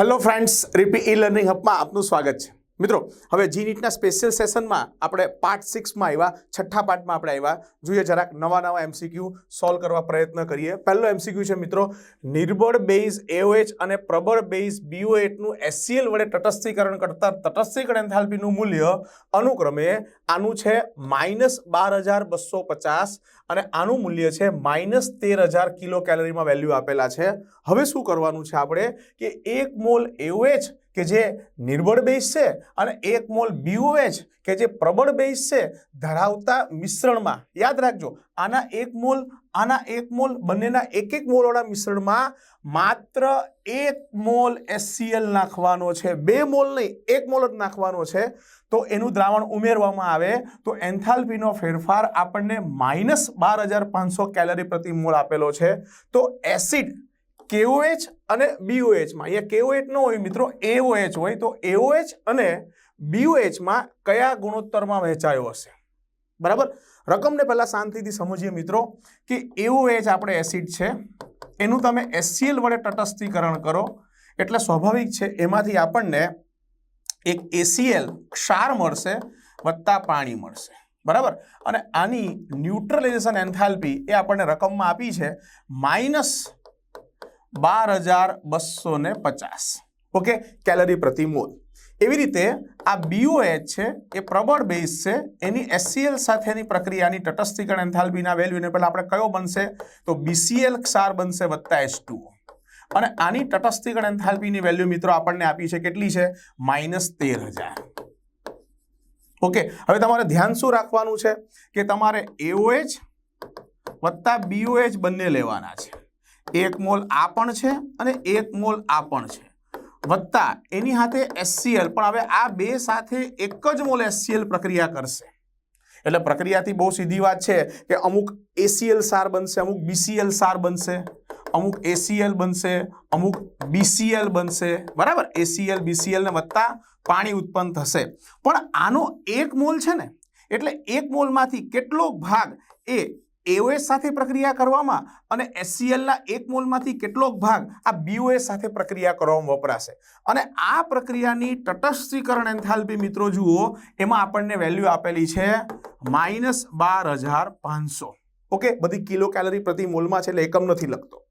Hello friends રીપી ઈ learning હબમાં આપનું સ્વાગત છે. મિત્રો, હવે જી નીટના સ્પેશિયલ સેશનમાં આપણે પાર્ટ સિક્સમાં આવ્યા છઠ્ઠા પાર્ટમાં આપણે આવ્યા જોઈએ જરાક નવા નવા એમસીક્યુ સોલ્વ કરવા પ્રયત્ન કરીએ. પહેલો એમસીક્યુ છે મિત્રો, નિર્બળ બેઝ એઓએચ અને પ્રબળ બેઝ બીઓએચનું એસસીએલ વડે તટસ્થીકરણ કરતા તટસ્થીકરણ એન્થાલ્પીનું મૂલ્ય અનુક્રમે આનું છે માઇનસ બાર હજાર બસો પચાસ અને આનું મૂલ્ય છે માઇનસ તેર હજાર કિલો કેલરીમાં વેલ્યુ આપેલા છે. હવે શું કરવાનું છે આપણે? કે એક મોલ એઓએચ કે જે નિર્બળ બેઝ છે અને એક મોલ બીઓએચ કે જે પ્રબળ બેઝ છે, ધરાવતા મિશ્રણમાં. યાદ રાખજો, આના એક મોલ, આના એક મોલ, બંનેના એક એક મોલવાળા મિશ્રણમાં માત્ર એક મોલ એસસીએલ નાખવાનો છે. બે મોલ નહીં, એક મોલ જ નાખવાનો છે. તો એનું દ્રાવણ ઉમેરવામાં આવે. તો એન્થાલ્પીનો ફેરફાર આપણને માઇનસ બાર હજાર પાંચસો કેલરી પ્રતિ મોલ આપેલો છે. તો એસિડ કેઓએચ અને બીઓએચમાં. અહીંયા કેઓએચ ન હોય મિત્રો, એઓએચ હોય. તો એઓએચ અને બીઓએચમાં કયા ગુણોત્તરમાં વહેંચાયો હશે? બરાબર? રકમને પહેલાં શાંતિથી સમજીએ મિત્રો કે એવું એચ આપણે એસિડ છે. એનું તમે એસસીએલ વડે તટસ્થીકરણ કરો. એટલે સ્વાભાવિક છે, એમાંથી આપણને એક એસીએલ ક્ષાર મળશે વત્તા પાણી મળશે. બરાબર? અને આની ન્યુટ્રલાઇઝેશન એન્થાલ્પી એ આપણને રકમમાં આપી છે માઇનસ બાર હજાર બસો પચાસ. ઓકે? કેલરી પ્રતિ મોલ. એવી રીતે આ બીઓએચ છે, એ પ્રબળ બેઝ છે, એની એસસીએલ સાથેની પ્રક્રિયાની તટસ્થીકરણ એન્થાલ્પીના વેલ્યુને પહેલાં આપણે કયો બનશે? તો બીસીએલ ક્ષાર બનશે વત્તા એચ અને આની તટસ્થીકરણ એન્થાલ્પીની વેલ્યુ મિત્રો આપણને આપી છે કેટલી છે? માઇનસ તેર હજાર. ઓકે, હવે તમારે ધ્યાન શું રાખવાનું છે? કે તમારે એઓએચ વત્તા બીઓએચ બંને લેવાના છે. એક મોલ આ પણ છે અને એક મોલ આ પણ છે. વત્તા એની સાથે એસસીએલ પણ હવે આ બે સાથે એક જ મોલ એસસીએલ પ્રક્રિયા કરશે. એટલે પ્રક્રિયાથી બહુ સીધી વાત છે કે અમુક એસીએલ સાર બનશે, અમુક બીસીએલ સાર બનશે, અમુક એસીએલ બનશે, અમુક બીસીએલ બનશે. બરાબર? એસીએલ બીસીએલ ને વત્તા પાણી ઉત્પન્ન થશે. પણ આનો એક મોલ છે ને, એટલે એક મોલમાંથી કેટલો ભાગ એ એઓએસ સાથે પ્રક્રિયા કરવામાં અને એસસીએલના એક મોલમાંથી કેટલોક ભાગ આ બીઓએસ સાથે પ્રક્રિયા કરવામાં વપરાશે. અને આ પ્રક્રિયાની તટસ્થીકરણ એન્થાલ્પી મિત્રો જુઓ, એમાં આપણને વેલ્યુ આપેલી છે માઇનસ બાર હજાર પાંચસો. ઓકે બધી કિલો કેલરી પ્રતિ મોલમાં છે એટલે એકમ નથી લખતો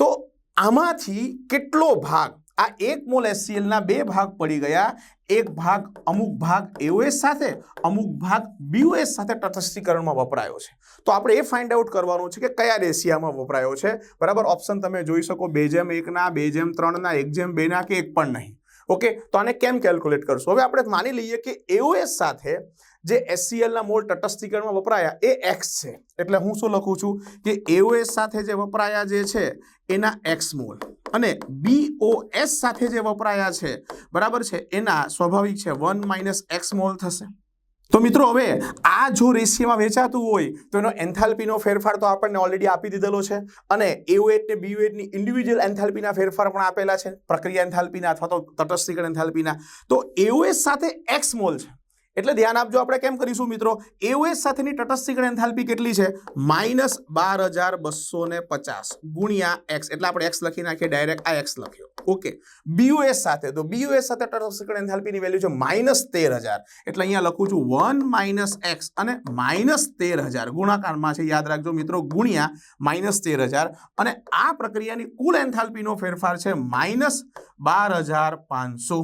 તો આમાંથી કેટલો ભાગ આ એક મોલ એસસીએલના બે ભાગ પડી ગયા. એક ભાગ અમુક ભાગ એઓએસ સાથે, અમુક ભાગ બીઓએસ સાથે તટસ્થીકરણમાં વપરાયો છે. તો આપણે એ ફાઇન્ડ આઉટ કરવાનું છે કે કયા રેશિયામાં વપરાયો છે. બરાબર? ઓપ્શન તમે જોઈ શકો, બે જેમ એકના બે જેમ ત્રણના એક જેમ બેના કે એક પણ નહીં. ઓકે તો આને કેમ કેલ્ક્યુલેટ કરશું? હવે આપણે માની લઈએ કે એઓએસ સાથે જે એસસીએલના મોલ તટસ્થીકરણમાં વપરાયા એ એક્સ છે. એટલે હું શું લખું છું કે એઓએસ સાથે જે વપરાયા જે છે એના એક્સ મોલ. અને બીઓએસ સાથે જે વપરાયા છે, બરાબર છે, એના સ્વાભાવિક છે વન માઇનસ એક્સ મોલ થશે. તો મિત્રો હવે આ જો રેશિયામાં વેચાતું હોય, તો એનો એન્થાલ્પીનો ફેરફાર તો આપણને ઓલરેડી આપી દીધેલો છે. અને એઓએટ ને બીઓએટની ઇન્ડિવિજ્યુઅલ એન્થાલ્પીના ફેરફાર પણ આપેલા છે, પ્રક્રિયા એન્થાલ્પીના અથવા તો તટસ્થીકરણ એન્થાલ્પીના. તો એઓએસ સાથે એક્સ મોલ છે. એટલે ધ્યાન આપજો, આપણે કેમ કરીશું મિત્રો? એઓએસ સાથેની તટસ્થીકરણ એન્થાલ્પી કેટલી છે? માઇનસ બાર હજાર બસો ને પચાસ ગુણ્યા એક્સ એટલે આપણે એક્સ લખી નાખીએ, ડાયરેક્ટ આ એક્સ લખ્યો. ઓકે. બીયુએસ સાથે, તો બીયુએસ સાથે તટસ્થીકરણ એન્થાલ્પીની વેલ્યુ છે માઇનસ તેર હજાર. એટલે અહીંયા લખું છું વન માઇનસ એક્સ અને માઇનસ તેર હજાર. ગુણાકારમાં છે, યાદ રાખજો મિત્રો, ગુણ્યા માઇનસ તેર હજાર. અને આ પ્રક્રિયાની કુલ એન્થાલ્પીનો ફેરફાર છે માઇનસ બાર હજાર પાંચસો.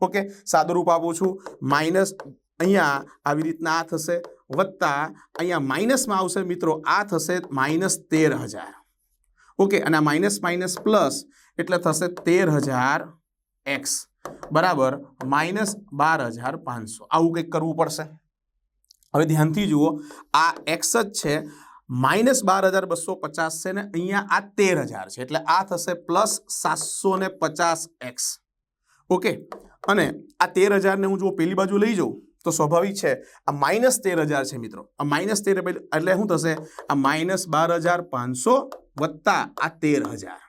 ઓકે? સાદું રૂપ આપું છું. માઇનસ અહીંયા આવી રીતના આ થશે. વત્તા અહીંયા માઇનસમાં આવશે મિત્રો. આ થશે માઇનસ તેર હજાર ઓકે? અને આ માઇનસ માઇનસ પ્લસ એટલે થશે તેર હજાર એક્સ. બરાબર? માઇનસ બાર હજાર પાંચસો. આવું કંઈક કરવું પડશે. હવે ધ્યાનથી જુઓ. આ એક્સ જ છે. માઇનસ બાર હજાર બસો પચાસ છે ને અહીંયા આ તેર હજાર છે. એટલે આ થશે પ્લસ સાતસો ને પચાસ એક્સ. ઓકે. અને આ તેર હજારને હું જો પેલી બાજુ લઈ જાઉં, તો સ્વાભાવિક છે, આ માઇનસ તેર હજાર છે મિત્રો. આ માઇનસ તેર એટલે શું થશે? આ માઇનસ બાર હજાર પાંચસો વત્તા આ તેર હજાર.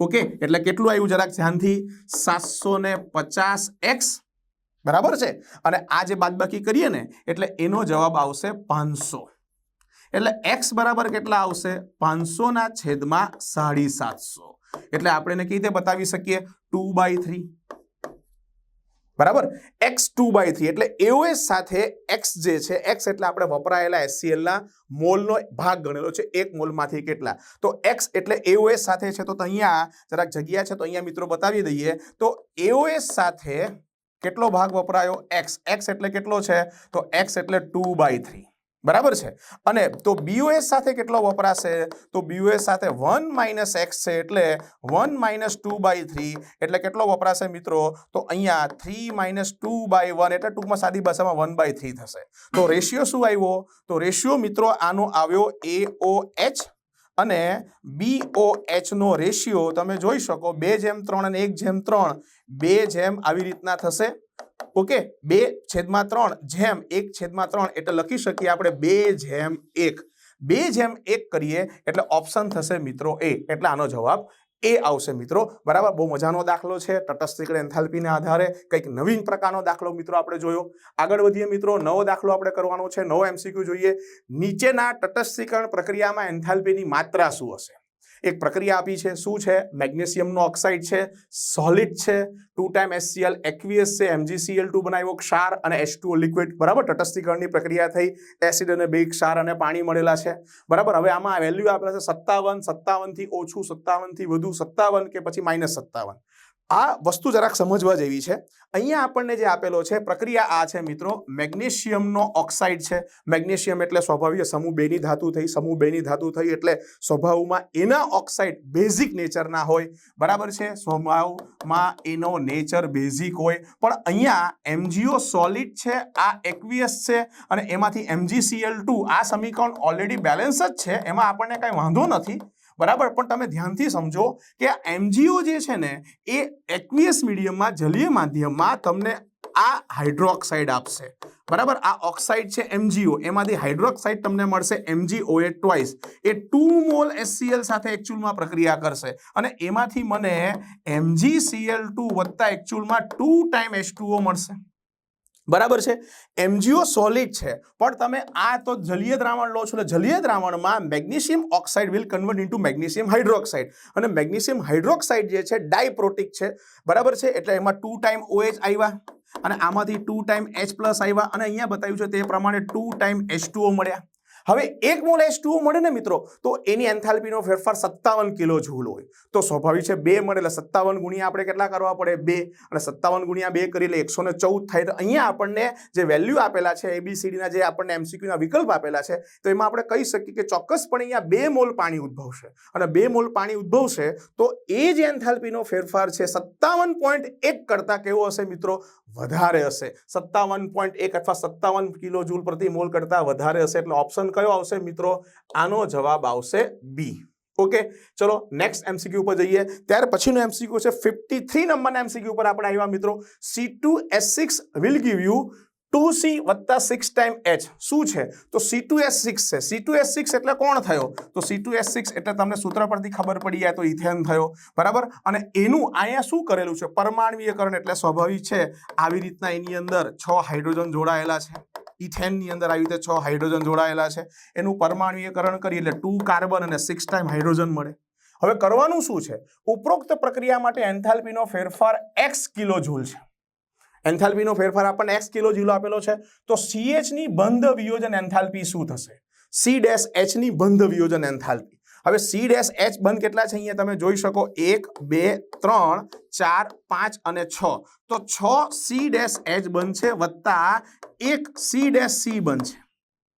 ઓકે, એટલે કેટલું આવ્યું જરાક ધ્યાનથી? સાતસો ને પચાસ એક્સ. બરાબર છે? અને આ જે બાદબાકી કરીએ ને, એટલે એનો જવાબ આવશે પાંચસો. એટલે એક્સ બરાબર કેટલા આવશે? પાંચસોના છેદમાં સાડી સાતસો. એટલે આપણે એને કઈ રીતે બતાવી શકીએ? Two by three. બરાબર? X two by three. એટલે એઓએસ સાથે એક્સ જે છે, એક્સ એટલે આપણે વપરાયેલા એસસીએલના મોલનો ભાગ ગણેલો છે, એક મોલમાંથી કેટલા? તો એક્સ એટલે એઓએસ સાથે છે, તો અહીંયા જરાક જગ્યા છે, તો અહીંયા મિત્રો બતાવી દઈએ. તો એઓએસ સાથે કેટલો ભાગ વપરાયો? એક્સ. એક્સ એટલે કેટલો છે? તો એક્સ એટલે ટુ બાય થ્રી. બરાબર છે? અને તો બીઓએસ સાથે કેટલો વપરાશે? તો બીઓએસ સાથે વન માઇનસ એક્સ છે એટલે one minus two by three એટલે કેટલો વપરાશે મિત્રો? તો અહીંયા three minus two by one એટલે ટૂંકમાં સાદી ભાષામાં વન બાય થ્રી થશે. તો રેશિયો શું આવ્યો? તો રેશિયો મિત્રો આનો આવ્યો એ ઓ એચ અને બીઓ એચનો રેશિયો તમે જોઈ શકો, બે જેમ ત્રણ અને એક જેમ ત્રણ. બે જેમ આવી રીતના થશે. ઓકે, બે છેદમાં ત્રણ જેમ એક છેદમાં ત્રણ એટલે લખી શકીએ આપણે બે જેમ એક. બે જેમ એક કરીએ એટલે ઓપ્શન થશે મિત્રો એ. એટલે આનો જવાબ એ આવશે મિત્રો. બરાબર? બહુ મજાનો દાખલો છે. તટસ્થીકરણ એન્થાલ્પીને આધારે કંઈક નવીન પ્રકારનો દાખલો મિત્રો આપણે જોયો. આગળ વધીએ મિત્રો. નવો દાખલો આપણે કરવાનો છે. નવો એમસીક્યુ જોઈએ. નીચેના તટસ્થીકરણ પ્રક્રિયામાં એન્થાલ્પીની માત્રા શું હશે? એક પ્રક્રિયા આપી છે. શું છે? મેગ્નેશિયમનો ઓક્સાઇડ છે. સોલિડ છે. ટુ ટાઈમ એસસીએલ એક્વિયસ છે. એમજીસીએલ ટુ બનાવ્યો. ક્ષાર અને એચ ટુ લિક્વિડ બરાબર? તટસ્થીકરણની પ્રક્રિયા થઈ. એસિડ અને બે, ક્ષાર અને પાણી મળેલા છે. બરાબર? હવે આમાં વેલ્યુ આપેલા છે સત્તાવન. સત્તાવનથી ઓછું, સત્તાવનથી વધુ, સત્તાવન કે પછી માઇનસ સત્તાવન. આ વસ્તુ જરાક સમજવા જેવી છે. અહીંયા આપણને જે આપેલો છે, પ્રક્રિયા આ છે મિત્રો, મેગ્નેશિયમનો ઓક્સાઇડ છે. મેગ્નેશિયમ એટલે સ્વભાવીય સમૂહ બેની ધાતુ થઈ, સમૂહ બેની ધાતુ થઈ એટલે સ્વભાવમાં એના ઓક્સાઇડ બેઝિક નેચરના હોય. બરાબર છે? સ્વભાવમાં એનો નેચર બેઝિક હોય. પણ અહીંયા એમજીઓ સોલિડ છે, આ એક્વિયસ છે અને એમાંથી એમજીસીએલ ટુ આ સમીકરણ ઓલરેડી બેલેન્સ જ છે. એમાં આપણને કાંઈ વાંધો નથી. બરાબર? પણ તમે ધ્યાનથી સમજો કે આ એમજીઓ જે છે ને, એ એક્વિયસ મીડિયમમાં જલીય માધ્યમમાં તમને આ હાઇડ્રોક્સાઇડ આપશે. બરાબર? આ ઓક્સાઇડ છે એમજીઓ એમાંથી હાઇડ્રોક્સાઇડ તમને મળશે એમજીઓ એ ટ્વાઇસ એ ટુ મોલ એસસીએલ સાથે એકચ્યુઅલમાં પ્રક્રિયા કરશે. અને એમાંથી મને એમજીસીએલ ટુ વત્તા એકચ્યુઅલમાં ટુ ટાઈમ એચ મળશે. બરાબર છે? એમજીઓ સોલિડ છે. પણ તમે આ તો જલીય દ્રાવણ લો છો એટલે જલીય દ્રાવણમાં magnesium oxide will convert into magnesium hydroxide અને મેગ્નેશિયમ હાઇડ્રોક્સાઇડ જે છે, ડાયપ્રોટિક છે. બરાબર છે? એટલે એમાં ટુ ટાઈમ ઓએચ આવ્યા અને આમાંથી ટુ ટાઈમ એચ પ્લસ આવ્યા અને અહીંયા બતાવ્યું છે તે પ્રમાણે ટુ ટાઈમ એચ મળ્યા. હવે એક મોલ એચ ટુ મળે ને મિત્રો, તો એની એન્થાલ્પીનો ફેરફાર સત્તાવન કિલો જૂલ હોય. તો સ્વાભાવિક છે બે મળે એટલે સત્તાવન ગુણ્યા આપણે કેટલા કરવા પડે? બે. અને સત્તાવન ગુણ્યા બે કરી એટલે એકસો ને ચૌદ થાય. તો અહીંયા આપણને જે વેલ્યુ આપેલા છે એબીસીડીના જે આપણને એમસીક્યુના વિકલ્પ આપેલા છે, તો એમાં આપણે કહી શકીએ કે ચોક્કસપણે અહીંયા બે મોલ પાણી ઉદ્ભવશે. અને બે મોલ પાણી ઉદ્ભવશે, તો એ જે એન્થાલ્પીનો ફેરફાર છે સત્તાવન પોઈન્ટ એક કરતાં કેવો હશે મિત્રો? વધારે હશે. સત્તાવન પોઈન્ટ એક અથવા સત્તાવન કિલો જૂલ પ્રતિ મોલ કરતાં વધારે હશે. એટલે ઓપ્શન કયો આવશે મિત્રો? આનો જવાબ આવશે બી ઓકે ચલો નેક્સ્ટ એમસીક્યુ ઉપર જઈએ. ત્યાર પછીનો એમસીક્યુ છે ફિફ્ટી થ્રી નંબરના એમસીક્યુ ઉપર આપણે આવ્યા મિત્રો. C two S six will give you two C વત્તા સિક્સ ટાઈમ એચ શું છે? તો સી ટુ એસ સિક્સ છે. સી ટુ એસ સિક્સ એટલે કોણ થયો? તો સી ટુ એસ સિક્સ એટલે તમને સૂત્ર પરથી ખબર પડી જાય તો ઇથેન થયો. બરાબર? અને એનું અહીંયા શું કરેલું છે? પરમાણવીયકરણ એટલે સ્વાભાવિક છે. આવી રીતના એની અંદર છ હાઇડ્રોજન જોડાયેલા છે. ઇથેનની અંદર આવી રીતે છ હાઇડ્રોજન જોડાયેલા છે. એનું પરમાણુયકરણ કરીએ એટલે ટુ કાર્બન અને સિક્સ ટાઈમ હાઇડ્રોજન મળે. હવે કરવાનું શું છે? ઉપરોક્ત પ્રક્રિયા માટે એન્થાલ્પીનો ફેરફાર એક્સ કિલો જૂલ છે. એન્થાલ્પીનો ફેરફાર આપણને એક્સ કિલો જૂલ આપેલો છે. તો સીએચની બંધ વિયોજન એન્થાલ્પી શું થશે? સી ડેશ એચની બંધ વિયોજન એન્થાલ્પી. હવે સી ડેશ એચ બંધ કેટલા છે અહીંયા? તમે જોઈ શકો એક, બે, ત્રણ, ચાર, પાંચ અને છ. તો છ સી ડેશ એચ બંધ છે વત્તા એક સી ડેશ સી બંધ છે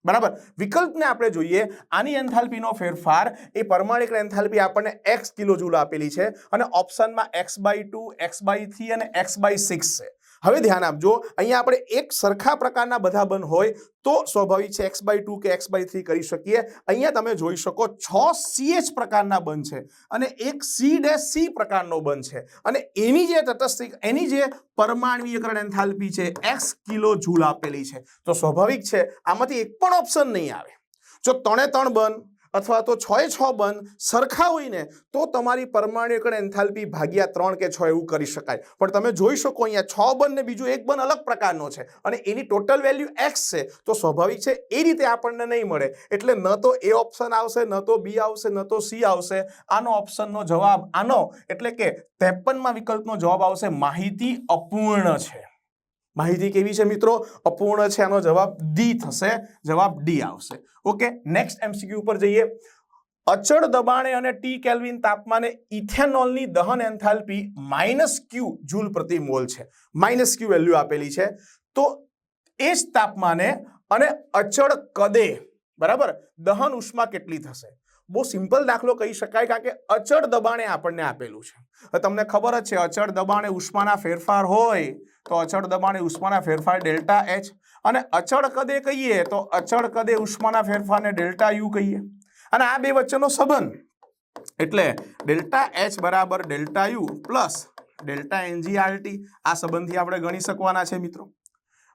બરાબર? વિકલ્પને આપણે જોઈએ. આની એન્થાલ્પીનો ફેરફાર. એ પરમાણિક એન્થાલ્પી આપણને એક્સ કિલો જૂલ આપેલી છે અને ઓપ્શનમાં x by two x by three અને એક્સ બાય સિક્સ છે. હવે ધ્યાન આપજો, અહીંયા આપણે એક સરખા પ્રકારના બધા બન હોય તો સ્વાભાવિક છે એક્સ બાય ટુ કે એક્સ બાય થ્રી કરી શકીએ. અહીંયા તમે જોઈ શકો છ સીએચ પ્રકારના બન છે અને એક સી ડેશ સી પ્રકારનો બન છે. અને એની જે તટસ્થ, એની જે પરમાણવીયકરણ એન્થાલ્પી છે એક્સ કિલો જૂલ આપેલી છે. તો સ્વાભાવિક છે, આમાંથી એક પણ ઓપ્શન નહીં આવે. જો ત્રણે ત્રણ બન અથવા તો છ એ છ બંધ સરખા હોય ને તો તમારી પરમાણ્વીકરણ એન્થાલ્પી ભાગ્યા ત્રણ કે છ એવું કરી શકાય. પણ તમે જોઈ શકો અહીંયા છ બંધ ને બીજું એક બંધ અલગ પ્રકારનો છે અને એની ટોટલ વેલ્યુ એક્સ છે તો સ્વાભાવિક છે એ રીતે આપણને નહીં મળે. એટલે ન તો એ ઓપ્શન આવશે, ન તો બી આવશે, ન તો સી આવશે. આનો ઓપ્શનનો જવાબ આનો. એટલે કે ત્રેપનમાં વિકલ્પનો જવાબ આવશે માહિતી અપૂર્ણ છે. માહિતી કેવી છે મિત્રો? અપૂર્ણ છે. આનો જવાબ ડી થશે. જવાબ ડી આવશે. ઓકે નેક્સ્ટ એમસીક્યુ ઉપર જઈએ. અચળ દબાણે અને ટી કેલ્વિન તાપમાને ઇથેનોલની દહન એન્થાલ્પી માઇનસ ક્યુ જૂલ પ્રતિ મોલ છે. માઇનસ ક્યુ વેલ્યુ આપેલી છે. તો એ જ તાપમાને અને અચળ કદે, બરાબર? દહન ઉષ્મા કેટલી થશે? બહુ સિમ્પલ દાખલો કહી શકાય કારણ કે અચળ દબાણે આપણને આપેલું છે. તમને ખબર જ છે, અચળ દબાણે ઉષ્માના ફેરફાર હોય. તો અચળ દબાણે ઉષ્માના ફેરફાર ડેલ્ટા એચ. અને અચળ કદે કહીએ તો અચળ કદે ઉષ્માના ફેરફારને ડેલ્ટા યુ કહીએ. અને આ બે વચ્ચેનો સંબંધ. એટલે ડેલ્ટા એચ બરાબર delta U plus delta NGRT. આ સંબંધથી આપણે ગણી શકવાના છે મિત્રો.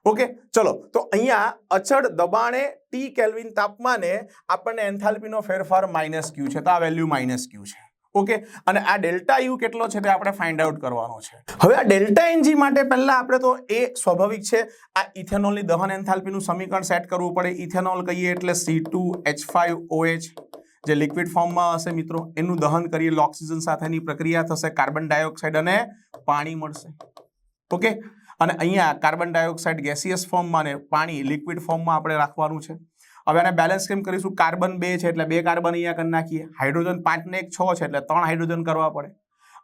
ઓકે, ચલો. તો અહીંયા અચળ દબાણે ટી કેલ્વિન તાપમાને આપણને એન્થાલ્પીનો ફેરફાર માઇનસ ક્યુ છે. તો આ વેલ્યુ માઇનસ ક્યુ છે. ઓકે અને આ ડેલ્ટા યુ કેટલો છે તે આપણે ફાઇન્ડ આઉટ કરવાનો છે. હવે આ ડેલ્ટા એનજી માટે પહેલા આપણે તો એ સ્વાભાવિક છે, આ ઇથેનોલની દહન એન્થાલ્પીનું સમીકરણ સેટ કરવું પડે. ઇથેનોલ કહીએ એટલે C two H five OH જે લિક્વિડ ફોર્મમાં હશે મિત્રો. એનું દહન કરીએ ઓક્સિજન સાથેની પ્રક્રિયા થશે, કાર્બન ડાયોક્સાઇડ અને પાણી મળશે. ઓકે અને અહીંયા કાર્બન ડાયોક્સાઇડ ગેસિયસ ફોર્મમાં અને પાણી લિક્વિડ ફોર્મમાં આપણે રાખવાનું છે. હવે આને બેલેન્સ કેમ કરીશું? કાર્બન બે છે એટલે બે કાર્બન અહીંયા કરી નાખીએ. હાઇડ્રોજન પાંચ ને એક છ છે એટલે ત્રણ હાઇડ્રોજન કરવા પડે.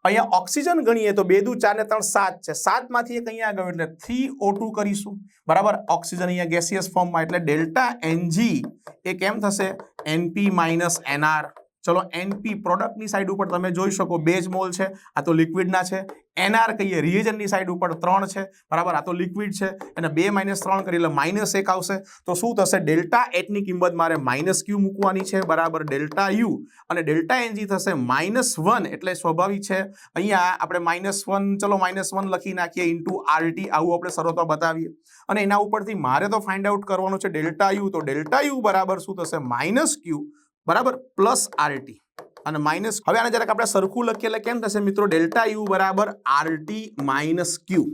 અહીંયા ઓક્સિજન ગણીએ તો બે દુ ચાર ને ત્રણ સાત છે. સાતમાંથી એક અહીંયા ગયો એટલે થ્રી ઓ ટુ કરીશું. બરાબર? ઓક્સિજન અહીંયા ગેસિયસ ફોર્મમાં એટલે ડેલ્ટા એનજી એ કેમ થશે? એનપી માઇનસ એનઆર ચલો એનપી પ્રોડક્ટની સાઈડ ઉપર તમે જોઈ શકો બેજ મોલ છે, આ તો લિક્વિડના છે. એનઆર કહીએ રિએજનની સાઈડ ઉપર ત્રણ છે, બરાબર? આ તો લિક્વિડ છે અને બે માઇનસ ત્રણ કરી, એટલે માઇનસ એક આવશે. તો શું થશે? ડેલ્ટા એચની કિંમત મારે માઇનસ ક્યુ મૂકવાની છે, બરાબર? ડેલ્ટા યુ અને ડેલ્ટા એનજી થશે માઇનસ વન એટલે સ્વાભાવિક છે. અહીંયા આપણે માઇનસ વન ચલો માઇનસ વન લખી નાખીએ ઇન્ટુ આરટી આવું આપણે શરતો બતાવીએ. અને એના ઉપરથી મારે તો ફાઇન્ડ આઉટ કરવાનું છે ડેલ્ટા યુ તો ડેલ્ટા યુ બરાબર શું થશે? માઇનસ ક્યુ બરાબર? Plus RT. અને માઇનસ હવે આને જરાક આપણે સરખું લખીએ એટલે કેમ થશે મિત્રો? ડેલ્ટા યુ બરાબર આરટી માઇનસ ક્યુ.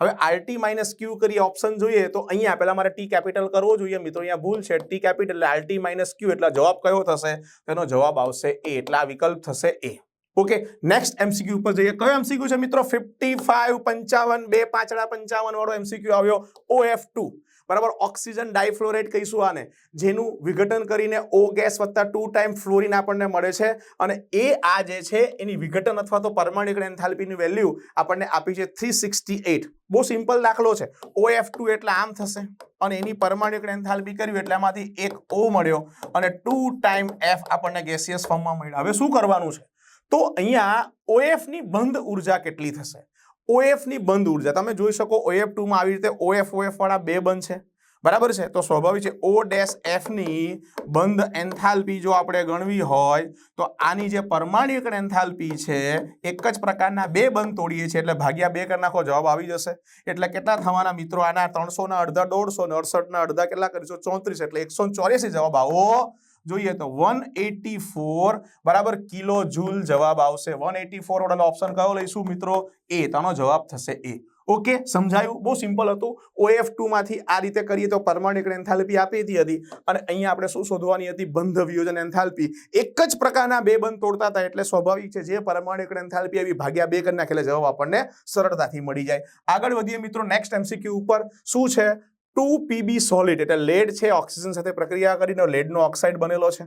હવે આરટી માઇનસ ક્યુ કરીએ, ઓપ્શન જોઈએ તો અહીંયા પહેલા મારે ટી કેપિટલ કરવો જોઈએ. મિત્રો, અહીંયા ભૂલ છે. ટી કેપિટલ એટલે આરટી માઇનસ ક્યુ. એટલે જવાબ કયો થશે? તેનો જવાબ આવશે એ. એટલે વિકલ્પ થશે એ. ઓકે, નેક્સ્ટ એમસીક્યુ ઉપર જઈએ. કયો એમસીક્યુ છે મિત્રો? ફિફ્ટી ફાઈવ પંચાવન, બે પાંચડા પંચાવન વાળો એમસીક્યુ આવ્યો. O F two. બરાબર? ઓક્સિજન ડાયફ્લોરેટ કહીશું આને. જેનું વિઘટન કરીને ઓ ગેસ વત્તા ટુ ટાઈમ ફ્લોરિન આપણને મળે છે. અને એ આ જે છે, એની વિઘટન અથવા તો પરમાણિક એન્થાલ્પીની વેલ્યુ આપણને આપી છે થ્રી સિક્સટી એટ બહુ સિમ્પલ દાખલો છે. ઓ ટુ એટલે આમ થશે. અને એની પરમાણિક એન્થાલ્પી કર્યું એટલે એમાંથી એક ઓ મળ્યો. અને ટુ ટાઈમ એફ આપણને ગેસિયસ ફોર્મમાં મળ્યો. હવે શું કરવાનું છે? તો અહીંયા ઓએફની બંધ ઊર્જા કેટલી થશે? ઓએફની બંધ ઊર્જા. તમે જોઈ શકો ઓએફ ટુમાં આવી રીતે ઓએફ વાળા બે બંધ છે. બરાબર છે? તો સ્વાભાવિક છે ઓ ડેશ એફની બંધ એન્થાલ્પી જો આપણે ગણવી હોય, તો આની જે પરમાણિક એન્થાલ્પી છે, એક જ પ્રકારના બે બંધ તોડીએ છીએ, એટલે ભાગ્યા બે કરી નાખો, જવાબ આવી જશે. એટલે કેટલા થવાના મિત્રો? આના ત્રણસોના અડધા, દોઢસો ને અડસઠના અડધા કેટલા કરીશું? ચોત્રીસ, એટલે એકસો ચોર્યાસી જવાબ આવો જોઈએ તો વન એટી ફોર બરાબર કિલો જૂલ જવાબ આવશે. વન એટી ફોર વાળાનો ઓપ્શન કયો લઈશું મિત્રો? એ. તેનો જવાબ થશે એ. ઓકે? સમજાયું? બહુ સિમ્પલ હતું. ઓએફ ટુ માંથી આ રીતે કરીએ તો પરમાણિક એન્થાલ્પી આપી હતી અને અહીંયા આપણે શું શોધવાની હતી? બંધ વિયોજન એન્થાલ્પી. એક જ પ્રકારના બે બંધ તોડતા હતા એટલે સ્વાભાવિક છે જે પરમાણિક એન્થાલ્પી આવી ભાગ્યા બે કરી નાખેલા જવાબ આપણને સરળતાથી મળી જાય. આગળ વધીએ મિત્રો નેક્સ્ટ એમસીક્યુ ઉપર. શું છે? ટુ પીબી સોલિડ એટલે લેડ છે ઓક્સિજન સાથે પ્રક્રિયા કરીને લેડનો ઓક્સાઇડ બનેલો છે.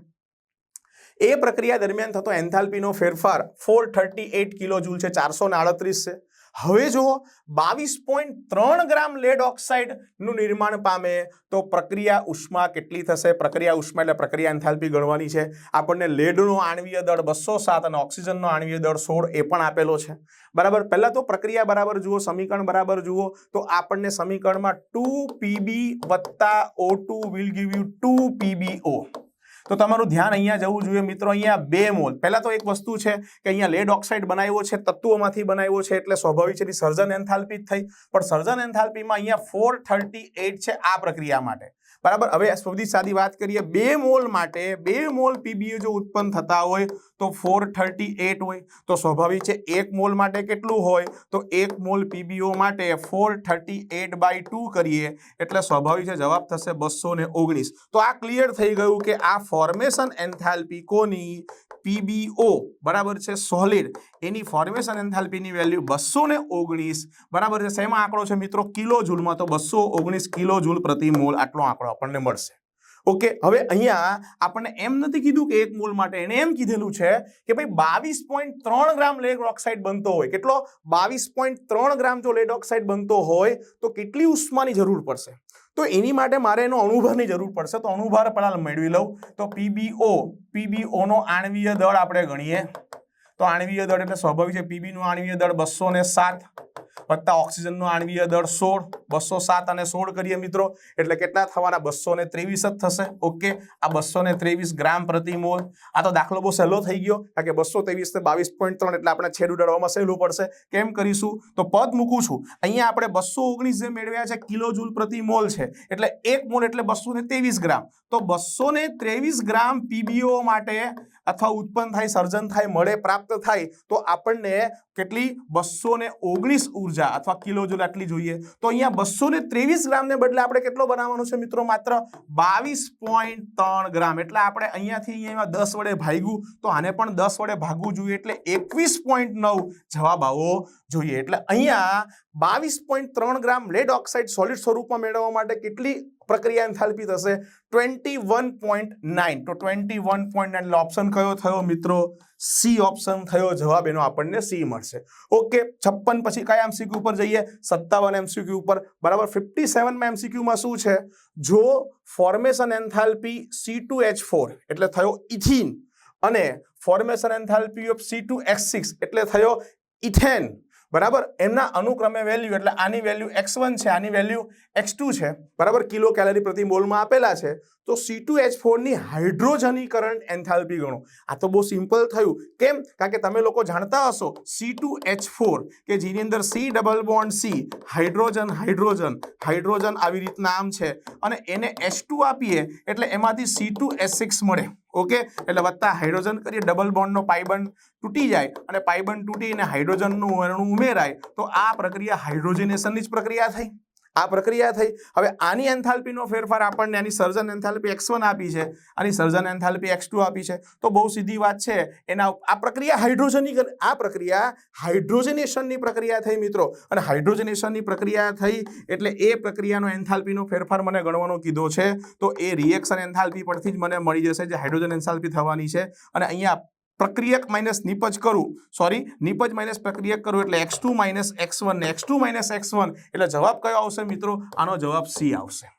એ પ્રક્રિયા દરમિયાન થતો એન્થાલ્પીનો ફેરફાર four thirty eight kilo joule છે, ચારસો ને છે. હવે જુઓ, બાવીસ પોઈન્ટ ત્રણ ગ્રામ લેડ ઓક્સાઇડનું નિર્માણ પામે તો પ્રક્રિયા ઉષ્મા કેટલી થશે? પ્રક્રિયા ઉષ્મા એટલે પ્રક્રિયા એન્થાલ્પી ગણવાની છે. આપણને લેડનો આણવીય દળ બસો સાત અને ઓક્સિજનનો આણવીય દળ સોળ એ પણ આપેલો છે. બરાબર? પહેલાં તો પ્રક્રિયા બરાબર જુઓ, સમીકરણ બરાબર જુઓ, તો આપણને સમીકરણમાં ટુ પીબી વત્તા O two will give you two PBO તો તમારું ધ્યાન અહીંયા જવું જોઈએ. મિત્રો, અહીંયા બે મોલ. પહેલા તો એક વસ્તુ છે કે અહીંયા લેડ ઓક્સાઇડ બનાવ્યો છે, તત્વોમાંથી બનાવ્યો છે, એટલે સ્વાભાવિક છે સર્જન એન્થાલ્પી થઈ. પણ સર્જન એન્થાલ્પીમાં અહીંયા ફોર છે આ પ્રક્રિયા માટે. બરાબર? હવે સૌથી સાદી વાત કરીએ. બે મોલ માટે, બે મોલ પીબીઓ જો ઉત્પન્ન થતા હોય તો ફોર થર્ટી એટ હોય. તો સ્વાભાવિક છે એક મોલ માટે કેટલું હોય? તો એક મોલ પીબીઓ માટે four thirty eight by two કરીએ. એટલે સ્વાભાવિક છે જવાબ થશે બસો ને ઓગણીસ. તો આ ક્લિયર થઈ ગયું કે આ ફોર્મેશન એન્થાલ્પી કોની? પીબીઓ બરાબર છે સોલિડ એની ફોર્મેશન એન્થાલ્પીની વેલ્યુ બસો ને ઓગણીસ. બરાબર છે. શેમાં આંકડો છે મિત્રો? કિલો જૂલમાં તો બસો ઓગણીસ કિલો જૂલ પ્રતિ મોલ આટલો આંકડો આપણને મળશે. ઓકે, હવે અહીંયા આપણને એમ નથી કીધું કે એક મોલ માટે એને એમ કીધેલું છે કે ભાઈ બાવીસ પોઈન્ટ ત્રણ ગ્રામ લેડ ઓક્સાઇડ બનતો હોય. કેટલો? બાવીસ પોઈન્ટ ત્રણ ગ્રામ જો લેડ ઓક્સાઇડ બનતો હોય, તો કેટલી ઉષ્માની જરૂર પડશે? તો એની માટે મારે એનો અણુભારની જરૂર પડશે. તો અણુભાર પહેલા મેળવી લઉં. તો પીબીઓ, પીબીઓનો આણવીય દળ આપણે ગણીએ. તો આણવીય દળ એટલે સ્વાભાવિક છે, પીબીનું આણવીય દળ બસો ને સાત. વત્તા ઓક્સિજનનો આણવીય દળ સોળ, બસો સાત અને સોળ કરીએ મિત્રો. એટલે કેટલા થવાના? બસો ને ત્રેવીસ જ થશે. ઓકે. આ બસો ને ત્રેવીસ ગ્રામ પ્રતિ મોલ. આ તો દાખલો બહુ સહેલો થઈ ગયો, કારણ કે બસો ત્રેવીસ ને બાવીસ પોઈન્ટ ત્રણ એટલે આપણે છેડ ઉડાડવામાં સહેલું પડશે. કેમ કરીશું? તો પદ મૂકું છું. અહીંયા આપણે બસો ઓગણીસ જે મેળવ્યા છે કિલો જૂલ પ્રતિ મોલ છે. એટલે એક મોલ એટલે બસો ને ત્રેવીસ ગ્રામ. તો બસો ને ત્રેવીસ ગ્રામ પીબીઓ માટે અથવા ઉત્પન્ન થાય, સર્જન થાય, મળે, પ્રાપ્ત થાય, તો આપણને કેટલી? બસો ને ઓગણીસ અથવા કિલો જુલ આટલી જોઈએ. તો અહીંયા બસો ને ત્રેવીસ ગ્રામને બદલે આપણે કેટલો બનાવવાનો છે મિત્રો? માત્ર બાવીસ પોઈન્ટ ત્રણ ગ્રામ. એટલે આપણે અહીંયાથી અહીંયા દસ વડે ભાગ્યું, તો આને પણ દસ વડે ભાગવું જોઈએ. એટલે એકવીસ પોઈન્ટ નવ જવાબ આવવો જોઈએ. એટલે અહીંયા બાવીસ પોઈન્ટ ત્રણ ગ્રામ લેડ ઓક્સાઇડ સોલિડ સ્વરૂપમાં મેળવવા માટે કેટલી પ્રક્રિયા એન્થાલ્પી થશે ટ્વેન્ટી વન પોઈન્ટ નાઇન તો ટ્વેન્ટી વન પોઈન્ટ નાઇન એટલે ઓપ્શન કયો થયો મિત્રો? સી ઓપ્શન થયો. જવાબ એનો આપણને સી મળશે. ઓકે છપ્પન પછી કયા એમસીક્યુ ઉપર જઈએ? સત્તાવન એમસીક્યુ ઉપર. બરાબર ફિફ્ટી સેવનમાં એમસીક્યુમાં શું છે? જો formation enthalpy C two H four એટલે થયો ઇથિન અને formation enthalpy of C two x six એટલે થયો ઇથેન બરાબર? એમના અનુક્રમે વેલ્યુ એટલે આની વેલ્યુ એક્સ વન છે, આની વેલ્યુ એક્સ ટુ છે. બરાબર? કિલો કેલરી પ્રતિ મોલમાં આપેલા છે. તો સી ટુ એચ ફોરની હાઇડ્રોજનીકરણ એન્થાલ્પી ગણો. આ તો બહુ સિમ્પલ થયું. કેમ? કારણ કે તમે લોકો જાણતા હશો સી ટુ એચ ફોર કે જેની અંદર C double bond C hydrogen hydrogen hydrogen આવી રીતના આમ છે. અને એને એચ ટુ આપીએ એટલે એમાંથી સી ટુ એચ સિક્સ મળે. ઓકે? એટલે વત્તા હાઇડ્રોજન કરીએ, ડબલ બોન્ડનો પાઇબંધ તૂટી જાય અને પાઇબંધ તૂટીને હાઇડ્રોજનનું અણુ ઉમેરાય, તો આ પ્રક્રિયા હાઇડ્રોજનેશનની જ પ્રક્રિયા થઈ. આ પ્રક્રિયા થઈ. હવે આની એન્થાલ્પીનો ફેરફાર આપણને આની સર્જન એન્થાલ્પી એક્સ આપી છે આની સર્જન એન્થાલ્પી એક્સ આપી છે. તો બહુ સીધી વાત છે. એના આ પ્રક્રિયા હાઇડ્રોજની આ પ્રક્રિયા હાઇડ્રોજનેશનની પ્રક્રિયા થઈ મિત્રો. અને હાઇડ્રોજનેશનની પ્રક્રિયા થઈ એટલે એ પ્રક્રિયાનો એન્થાલ્પીનો ફેરફાર મને ગણવાનો કીધો છે. તો એ રિએક્શન એન્થાલ્પી પરથી જ મને મળી જશે જે હાઇડ્રોજન એન્થાલ્પી થવાની છે. અને અહીંયા પ્રક્રિયક માઇનસ નિપજ કરું. સોરી નિપજ માઇનસ પ્રક્રિયક કરું એટલે x two minus x one ને x two minus x one. એટલે જવાબ કયો આવશે મિત્રો? આનો જવાબ સી આવશે.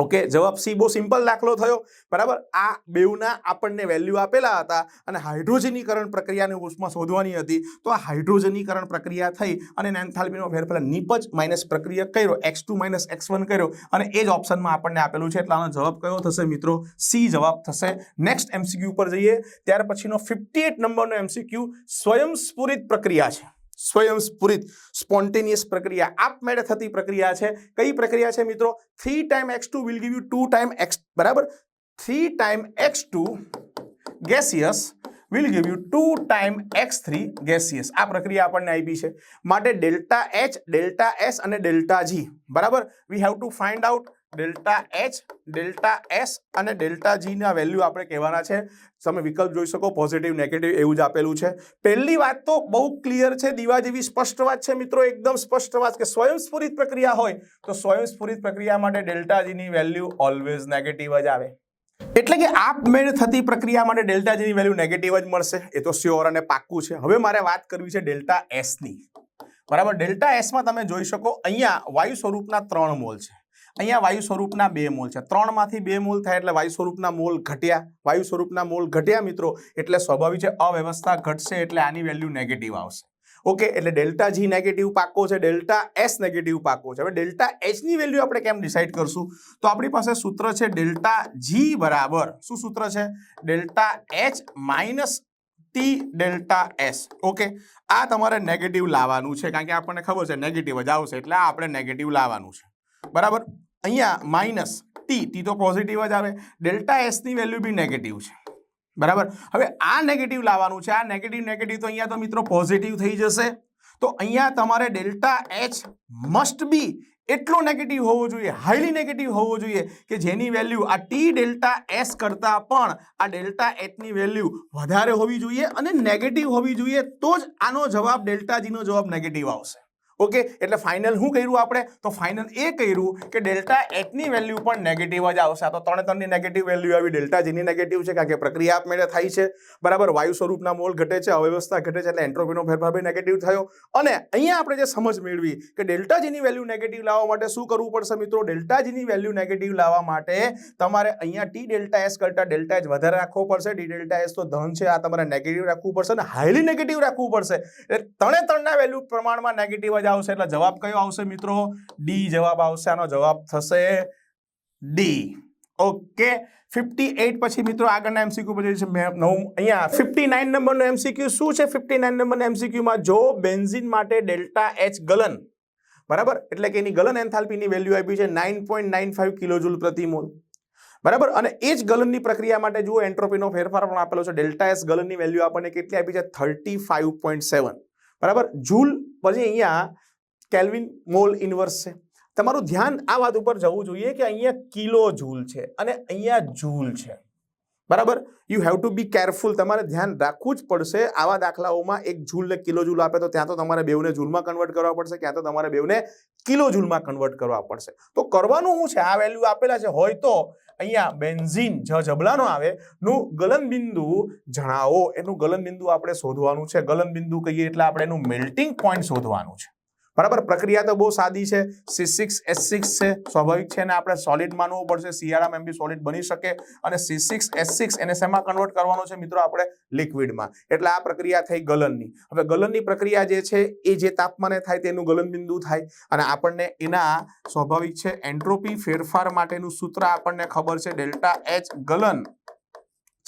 ઓકે, જવાબ સી બહુ સિમ્પલ દાખલો થયો. બરાબર? આ બેઉના આપણને વેલ્યુ આપેલા હતા અને હાઇડ્રોજનીકરણ પ્રક્રિયાને ઉષ્મા શોધવાની હતી. તો આ હાઇડ્રોજનીકરણ પ્રક્રિયા થઈ અને નેન્થાલ્પીનો ફેરફાર નિપજ માઇનસ પ્રક્રિયા કર્યો, x two minus x one કર્યો. અને એ જ ઓપ્શનમાં આપણને આપેલું છે. એટલે આનો જવાબ કયો થશે મિત્રો? સી જવાબ થશે. નેક્સ્ટ એમસીક્યુ ઉપર જઈએ. ત્યાર પછીનો ફિફ્ટી એટ નંબરનો એમસીક્યુ સ્વયંસ્ફુરિત પ્રક્રિયા છે. સ્વયંસ્ફુરિત સ્પોન્ટેનિયસ પ્રક્રિયા, આપમેળે થતી પ્રક્રિયા છે. કઈ પ્રક્રિયા છે મિત્રો? Three time x two will give you two time x, બરાબર? Three time x two gaseous give you two time x three gaseous. આ પ્રક્રિયા આપણને આપી છે. માટે ડેલ્ટા એચ, ડેલ્ટા એસ અને ડેલ્ટા જી, બરાબર? We have to find out delta H, delta S અને ડેલ્ટા જીના વેલ્યુ આપણે કહેવાના છે. તમે વિકલ્પ જોઈ શકો પોઝિટિવ નેગેટિવ એવું જ આપેલું છે. પહેલી વાત તો બહુ ક્લિયર છે, દીવા જેવી સ્પષ્ટ વાત છે મિત્રો, એકદમ સ્પષ્ટ વાત કે સ્વયંસ્ફુરિત પ્રક્રિયા હોય તો સ્વયંસ્ફુરિત પ્રક્રિયા માટે ડેલ્ટા જીની વેલ્યુ ઓલવેઝ નેગેટિવ જ આવે. એટલે કે આપમેળ થતી પ્રક્રિયા માટે ડેલ્ટા જીની વેલ્યુ નેગેટિવ જ મળશે. એ તો શ્યોર અને પાક્કું છે. હવે મારે વાત કરવી છે ડેલ્ટા એસની. બરાબર? ડેલ્ટા એસમાં તમે જોઈ શકો, અહીંયા વાયુ સ્વરૂપના ત્રણ મોલ છે. અહીંયા વાયુ સ્વરૂપના બે મોલ છે. ત્રણમાંથી બે મોલ થાય એટલે વાયુ સ્વરૂપના મોલ ઘટ્યા. વાયુ સ્વરૂપના મોલ ઘટ્યા મિત્રો, એટલે સ્વાભાવિક છે અવ્યવસ્થા ઘટશે એટલે આની વેલ્યુ નેગેટિવ આવશે. ઓકે એટલે ડેલ્ટા જી નેગેટિવ પાકો છે, ડેલ્ટા એસ નેગેટિવ પાકો છે. હવે ડેલ્ટા એચની વેલ્યુ આપણે કેમ ડિસાઇડ કરશું? તો આપણી પાસે સૂત્ર છે ડેલ્ટા જી બરાબર. શું સૂત્ર છે? Delta H minus T delta S. Okay આ તમારે નેગેટિવ લાવવાનું છે. કારણ કે આપણને ખબર છે નેગેટિવ જ આવશે એટલે આ આપણે નેગેટિવ લાવવાનું છે. બરાબર? અહીંયા માઇનસ ટી ટી તો પોઝિટિવ જ આવે. ડેલ્ટા એસની વેલ્યુ બી નેગેટિવ છે. બરાબર? હવે આ નેગેટિવ લાવવાનું છે. આ નેગેટિવ નેગેટિવ તો અહીંયા તો મિત્રો પોઝિટિવ થઈ જશે. તો અહીંયા તમારે ડેલ્ટા એચ મસ્ટ બી એટલો નેગેટિવ હોવો જોઈએ હાઈલી નેગેટિવ હોવો જોઈએ કે જેની વેલ્યુ આ ટી ડેલ્ટા એસ કરતાં પણ આ ડેલ્ટા એચની વેલ્યુ વધારે હોવી જોઈએ અને નેગેટિવ હોવી જોઈએ તો જ આનો જવાબ ડેલ્ટા જીનો જવાબ નેગેટિવ આવશે. ઓકે? એટલે ફાઇનલ શું કર્યું આપણે? તો ફાઇનલ એ કર્યું કે ડેલ્ટા એચની વેલ્યુ પણ નેગેટિવ જ આવશે. આ તો ત્રણે ત્રણની નેગેટિવ વેલ્યુ આવી. ડેલ્ટા જેની નેગેટિવ છે, કારણ કે પ્રક્રિયા આપમેળે થાય છે. બરાબર? વાયુ સ્વરૂપના મોલ ઘટે છે, અવ્યવસ્થા ઘટે છે, એટલે એન્ટ્રોપીનો ફેરફાર બી નેગેટિવ થયો. અને અહીંયા આપણે જે સમજ મેળવી કે ડેલ્ટા જીની વેલ્યુ નેગેટિવ લાવવા માટે શું કરવું પડશે મિત્રો? ડેલ્ટા જીની વેલ્યુ નેગેટિવ લાવવા માટે તમારે અહીંયા ટી ડેલ્ટા એસ કરતાં ડેલ્ટા એચ વધારે રાખવો પડશે. ડી ડેલ્ટા એસ તો ધન છે, આ તમારે નેગેટિવ રાખવું પડશે અને હાઈલી નેગેટિવ રાખવું પડશે. એટલે ત્રણે ત્રણના વેલ્યુ પ્રમાણમાં નેગેટિવ જ આવશે એટલે જવાબ કયો આવશે મિત્રો? ડી જવાબ આવશે. આનો જવાબ થશે ડી ઓકે ફિફ્ટી એટ પછી મિત્રો આગળના એમસીક્યુ પછી છે નવું અહીંયા ફિફ્ટી નાઇન નંબરનો એમસીક્યુ શું છે? ફિફ્ટી નાઇન નંબરના એમસીક્યુમાં જો બેન્ઝિન માટે ડેલ્ટા એચ ગલન, બરાબર? એટલે કે એની ગલન એન્થાલ્પીની વેલ્યુ આપી છે nine point nine five kilojoule પ્રતિ મોલ, બરાબર? અને એ જ ગલનની પ્રક્રિયા માટે જુઓ, એન્ટ્રોપીનો ફેરફાર પણ આપેલો છે. ડેલ્ટા એસ ગલનની વેલ્યુ આપણને કેટલી આપી છે? થર્ટી ફાઇવ પોઈન્ટ સેવન બરાબર? જૂલ પછી અહીંયા કેલ્વિન મોલ ઇન્વર્સ છે. તમારું ધ્યાન આ વાત ઉપર જવું જોઈએ કે અહીંયા કિલો જૂલ છે અને અહીંયા જૂલ છે. બરાબર? You have to be careful તમારે ધ્યાન રાખવું જ પડશે. આવા દાખલાઓમાં એક ઝૂલને કિલો જૂલ આપે તો ત્યાં તો તમારે બેવને જૂલમાં કન્વર્ટ કરવા પડશે, ક્યાં તો તમારે બેવને કિલો જૂલમાં કન્વર્ટ કરવા પડશે. તો કરવાનું શું છે? આ વેલ્યુ આપેલા છે. હોય તો અહીંયા બેન્ઝીન જ જબલાનો આવે. નું ગલનબિંદુ જણાવો. એનું ગલનબિંદુ આપણે શોધવાનું છે. ગલનબિંદુ કહીએ એટલે આપણે એનું મેલ્ટિંગ પોઈન્ટ શોધવાનું છે. બરાબર? પ્રક્રિયા તો બહુ સાદી છે. સી સિક્સ એસ સિક્સ છે. સ્વાભાવિક છે ને આપણે સોલિડ માનવું પડશે. શિયાળા એમ બી સોલિડ બની શકે. અને સી સિક્સ એસ સિક્સ એને શેમાં કન્વર્ટ કરવાનો છે મિત્રો? આપણે લિક્વિડમાં એટલે આ પ્રક્રિયા થઈ ગલનની. હવે ગલનની પ્રક્રિયા જે છે, એ જે તાપમાને થાય તેનું ગલન બિંદુ થાય. અને આપણને એના સ્વાભાવિક છે, એન્ટ્રોપી ફેરફાર માટેનું સૂત્ર આપણને ખબર છે, ડેલ્ટા એચ ગલન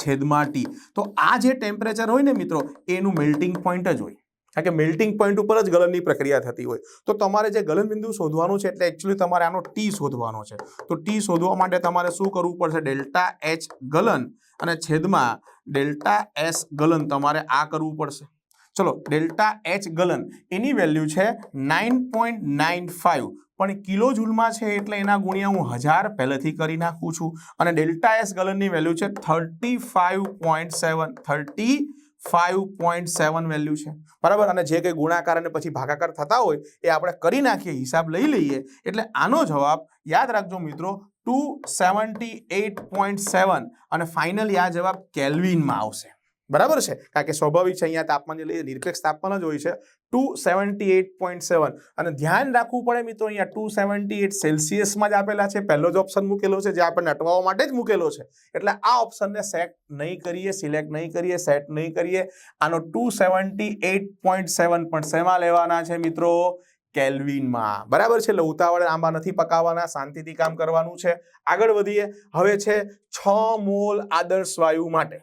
છેદમાં ટી. તો આ જે ટેમ્પરેચર હોય ને મિત્રો, એનું મેલ્ટિંગ પોઈન્ટ જ હોય. કારણ કે મેલ્ટિંગ પોઈન્ટ ઉપર જ ગલનની પ્રક્રિયા થતી હોય. તો તમારે જે ગલન બિંદુ શોધવાનું છે એટલે એકચ્યુઅલી તમારે આનો ટી શોધવાનો છે. તો ટી શોધવા માટે તમારે શું કરવું પડશે? ડેલ્ટા એચ ગલન અને છેદમાં ડેલ્ટા એસ ગલન તમારે આ કરવું પડશે. ચલો, ડેલ્ટા એચ ગલન એની વેલ્યુ છે નાઇન પોઈન્ટ નાઇન ફાઇવ પણ કિલો જૂલમાં છે એટલે એના ગુણ્યા હું હજાર પહેલેથી કરી નાખું છું. અને ડેલ્ટા એસ ગલનની વેલ્યુ છે thirty five point seven thirty five point seven value છે. બરાબર? અને જે કંઈ ગુણાકાર અને પછી ભાગાકાર થતા હોય, એ આપણે કરી નાખીએ, હિસાબ લઈ લઈએ. એટલે આનો જવાબ યાદ રાખજો મિત્રો two seventy eight point seven અને ફાઇનલી આ જવાબ કેલ્વિનમાં આવશે. બરાબર છે? કારણ કે સ્વાભાવિક છે, અહીંયા તાપમાન જે લઈએ, નિરપેક્ષ તાપમાન જ હોય છે. Two seventy eight point seven. અને ધ્યાન રાખવું પડે મિત્રો અહીંયા ટુ સેવન્ટી એટ સેલ્સિયસમાં જ આપેલા છે. પહેલો જ ઓપ્શન મૂકેલો છે, જે આપણને અટવાવા માટે જ મૂકેલો છે. એટલે આ ઓપ્શનને સેટ નહીં કરીએ, સિલેક્ટ નહીં કરીએ, સેટ નહીં કરીએ. આનો two seventy eight point seven પણ શેમાં લેવાના છે મિત્રો કેલ્વિનમાં. બરાબર છે? એટલે ઉતાવળે આંબા નથી પકાવવાના શાંતિથી કામ કરવાનું છે. આગળ વધીએ. હવે છે છ મોલ આદર્શ વાયુ માટે.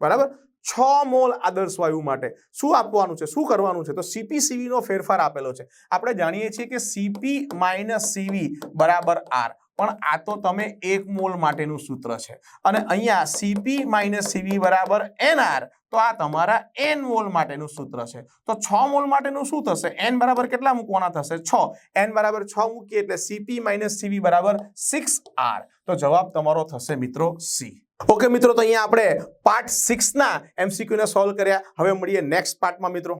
બરાબર? છ મોલ આદર્શ વાયુ માટે શું આપવાનું છે? શું કરવાનું છે? તો સીપી નો ફેરફાર આપેલો છે. આપણે જાણીએ છીએ કે સીપી માઇનસ સીવી બરાબર આર પણ આ તો તમે એક મોલ માટેનું સૂત્ર છે. અને અહીંયા સીપી માઇનસ સીવી બરાબર એનઆર તો આ તમારા એન મોલ માટેનું સૂત્ર છે. તો છ મોલ માટેનું શું થશે? એન બરાબર કેટલા મૂકવાના થશે? છ. એન બરાબર છ મૂકીએ એટલે સીપી માઇનસ સીવી બરાબર સિક્સ આર તો જવાબ તમારો થશે મિત્રો સી ઓકે મિત્રો, તો અહીંયા આપણે પાર્ટ સિક્સના એમસીક્યુને સોલ્વ કર્યા. હવે મળીએ નેક્સ્ટ પાર્ટમાં મિત્રો.